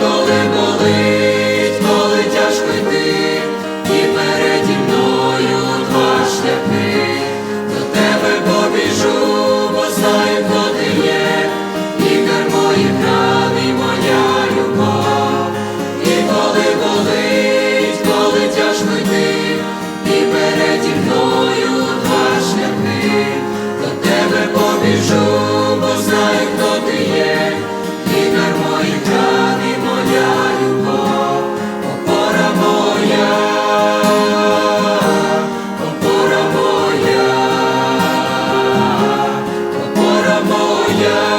ніколи Аллилуйя.